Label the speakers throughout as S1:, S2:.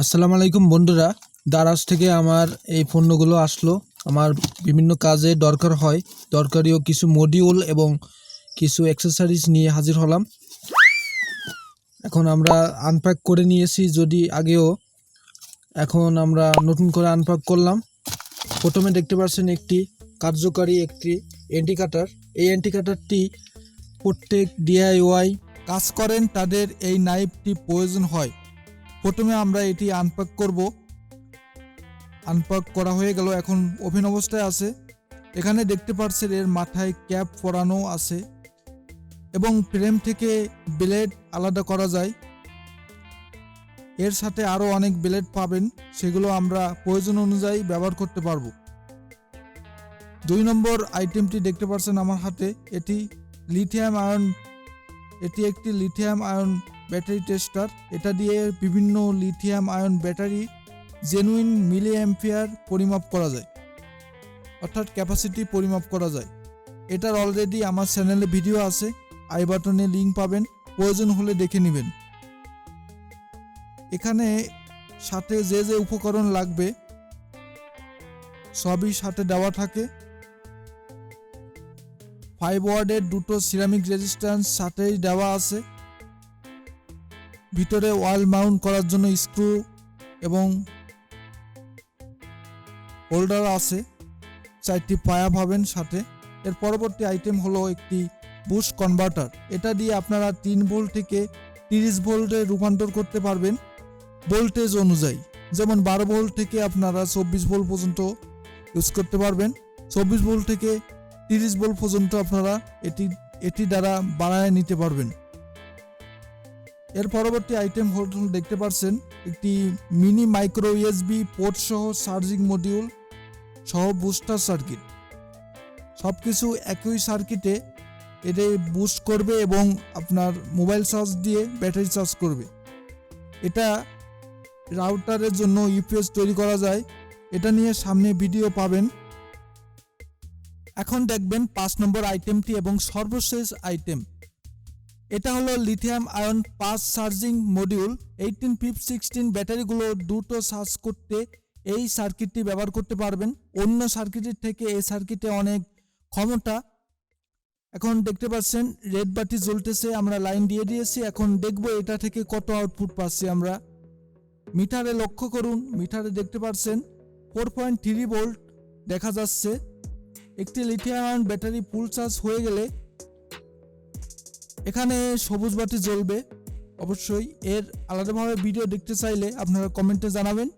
S1: আসসালামু আলাইকুম বন্ধুরা। দারাজ থেকে আমার এই পণ্যগুলো আসলো। আমার বিভিন্ন কাজে দরকার হয়। দরকারিও কিছু মডিউল এবং কিছু অ্যাক্সেসরিজ নিয়ে হাজির হলাম। এখন আমরা আনপ্যাক করে নিয়েছি। যদি আগেও এখন আমরা নতুন করে আনপ্যাক করলাম। প্রথমে দেখতে পাচ্ছেন একটি কার্যকারী একটি অ্যান্টি কাটার এই অ্যান্টি কাটারটি প্রত্যেক ডিআইওয়াই কাজ করেন। তাদের এই নাইফটি প্রয়োজন হয়। প্রথমে আমরা এটি আনপ্যাক করব। আনপ্যাক করা হয়ে গেল, এখন ওভেন অবস্থায় আছে। এখানে দেখতে পাচ্ছেন এর মাথায় ক্যাপ পরানো আছে এবং ফ্রেম থেকে ব্লেড আলাদা করা যায়। এর সাথে আরও অনেক ব্লেড পাবেন, সেগুলো আমরা প্রয়োজন অনুযায়ী ব্যবহার করতে পারব। দুই নম্বর আইটেমটি দেখতে পাচ্ছেন আমার হাতে, এটি লিথিয়াম আয়ন এটি একটি লিথিয়াম আয়ন ব্যাটারি টেস্টার। এটা দিয়ে বিভিন্ন lithium ion battery genuine milliampere পরিমাপ করা যায়। অর্থাৎ ক্যাপাসিটি পরিমাপ করা যায়। এটার অলরেডি আমার চ্যানেলে ভিডিও আছে। আই বাটনে লিঙ্ক পাবেন। প্রয়োজন হলে দেখে নেবেন। এখানে সাথে যে যে উপকরণ লাগবে, সবই সাথে দেওয়া থাকে। ফাইভ ওয়ার্ডের দুটো সিরামিক রেজিস্ট্যান্স সাথেই দেওয়া আছে। ভিতরে ওয়াল মাউন্ট করার জন্য স্ক্রু এবং হোল্ডার আছে। চারটি পায়া পাবেন সাথে। এর পরবর্তী আইটেম হলো একটি বুস্ট কনভার্টার। এটা দিয়ে আপনারা তিন ভোল্ট থেকে তিরিশ ভোল্টে রূপান্তর করতে পারবেন ভোল্টেজ অনুযায়ী। যেমন বারো ভোল্ট থেকে আপনারা চব্বিশ ভোল্ট পর্যন্ত ইউজ করতে পারবেন। চব্বিশ ভোল্ট থেকে তিরিশ ভোল্ট পর্যন্ত আপনারা এটি এটি দ্বারা বাড়ায় নিতে পারবেন। এর পরবর্তী আইটেম হল দেখতে পাচ্ছেন একটি মিনি মাইক্রো ইউএসবি পোর্ট সহ চার্জিং মডিউল সহ বুস্টার সার্কিট সব কিছু একই সার্কিটে এটি বুস্ট করবে এবং আপনার মোবাইল চার্জ দিয়ে ব্যাটারি চার্জ করবে। এটা রাউটারের জন্য ইউপিএস তৈরি করা যায়। এটা নিয়ে সামনে ভিডিও পাবেন। এখন দেখবেন পাঁচ নম্বর আইটেমটি এবং সর্বশেষ আইটেম এটা হলো লিথিয়াম আয়ন পাঁচ চার্জিং মডিউল এইটিন ফিফ সিক্সটিন ব্যাটারিগুলো দুটো চার্জ করতে এই সার্কিটটি ব্যবহার করতে পারবেন। অন্য সার্কিটের থেকে এই সার্কিটে অনেক ক্ষমতা। এখন দেখতে পাচ্ছেন রেড বাতি জ্বলতেছে, আমরা লাইন দিয়ে দিয়েছি। এখন দেখব এটা থেকে কত আউটপুট পাচ্ছি আমরা। মিটারে লক্ষ্য করুন, মিটারে দেখতে পাচ্ছেন ফোর পয়েন্ট থ্রি ভোল্ট দেখা যাচ্ছে। একটি lithium ion battery full charge হয়ে গেলে এখানে সবুজ বাতি জ্বলবে, অবশ্যই। এর আলাদাভাবে ভিডিও দেখতে চাইলে আপনারা কমেন্টে জানাবেন।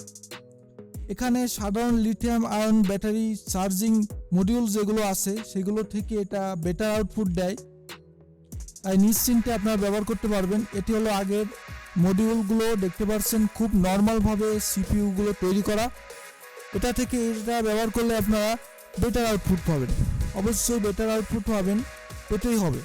S1: এখানে সাধারণ lithium ion battery charging module যেগুলো আছে, সেগুলো থেকে এটা বেটার আউটপুট দেয়। তাই নিশ্চিন্তে আপনারা ব্যবহার করতে পারবেন। এটি হলো আগের মডিউলগুলো দেখতে পাচ্ছেন খুব নর্মালভাবে সিপিইউগুলো তৈরি করা। এটা থেকে এটা ব্যবহার করলে আপনারা বেটার আউটপুট পাবেন। অবশ্যই বেটার আউটপুট পাবেন পেতেই হবে।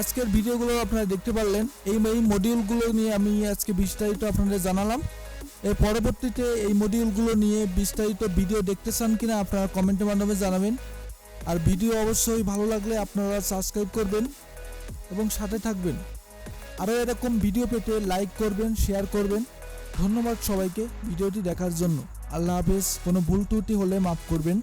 S1: আজকের ভিডিওগুলো আপনারা দেখতে পারলেন। এই এই মডিউলগুলো নিয়ে আমি আজকে বিস্তারিত আপনাদের জানালাম। এর পরবর্তীতে এই মডিউলগুলো নিয়ে বিস্তারিত ভিডিও দেখতে চান কিনা আপনারা কমেন্টের মাধ্যমে জানাবেন। আর ভিডিও অবশ্যই ভালো লাগলে আপনারা সাবস্ক্রাইব করবেন এবং সাথে থাকবেন। আরও এরকম ভিডিও পেতে লাইক করবেন শেয়ার করবেন। ধন্যবাদ সবাইকে ভিডিওটি দেখার জন্য। আল্লাহ হাফেজ, কোনো ভুল ত্রুটি হলে মাফ করবেন।